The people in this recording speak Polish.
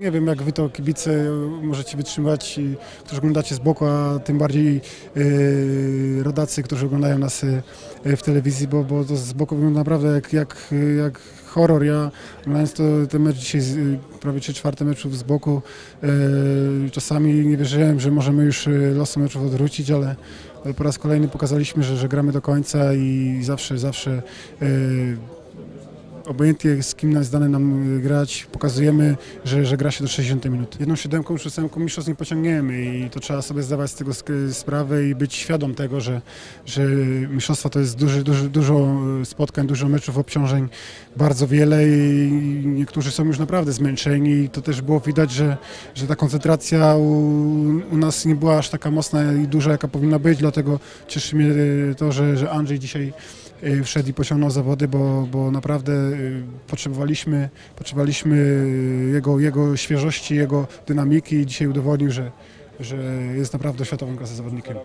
Nie wiem, jak wy to kibice możecie wytrzymać, i- którzy oglądacie z boku, a tym bardziej yy, rodacy, którzy oglądają nas yy, w telewizji, bo, bo to z boku wygląda naprawdę jak, jak, jak horror. Ja oglądając to, ten mecz dzisiaj, yy, prawie 3 czwarte meczów z boku, yy, czasami nie wierzyłem, że możemy już losy meczów odwrócić, ale, ale po raz kolejny pokazaliśmy, że, że gramy do końca i zawsze, zawsze yy, obojętnie z kim jest dane nam y, grać, pokazujemy, że, że gra się do 60 minut. Jedną siódemką czy ósemką mistrzostw nie pociągniemy i to trzeba sobie zdawać z tego sprawę i być świadom tego, że, że mistrzostwa to jest duży, duży, dużo y, spotkań, dużo meczów, obciążeń, bardzo wiele i niektórzy są już naprawdę zmęczeni i to też było widać, że, że ta koncentracja u, u nas nie była aż taka mocna i duża, jaka powinna być, dlatego cieszy mnie y, to, że, że Andrzej dzisiaj wszedł i pociągnął zawody, bo, bo naprawdę potrzebowaliśmy, potrzebowaliśmy jego, jego świeżości, jego dynamiki i dzisiaj udowodnił, że, że jest naprawdę światowym klasy zawodnikiem.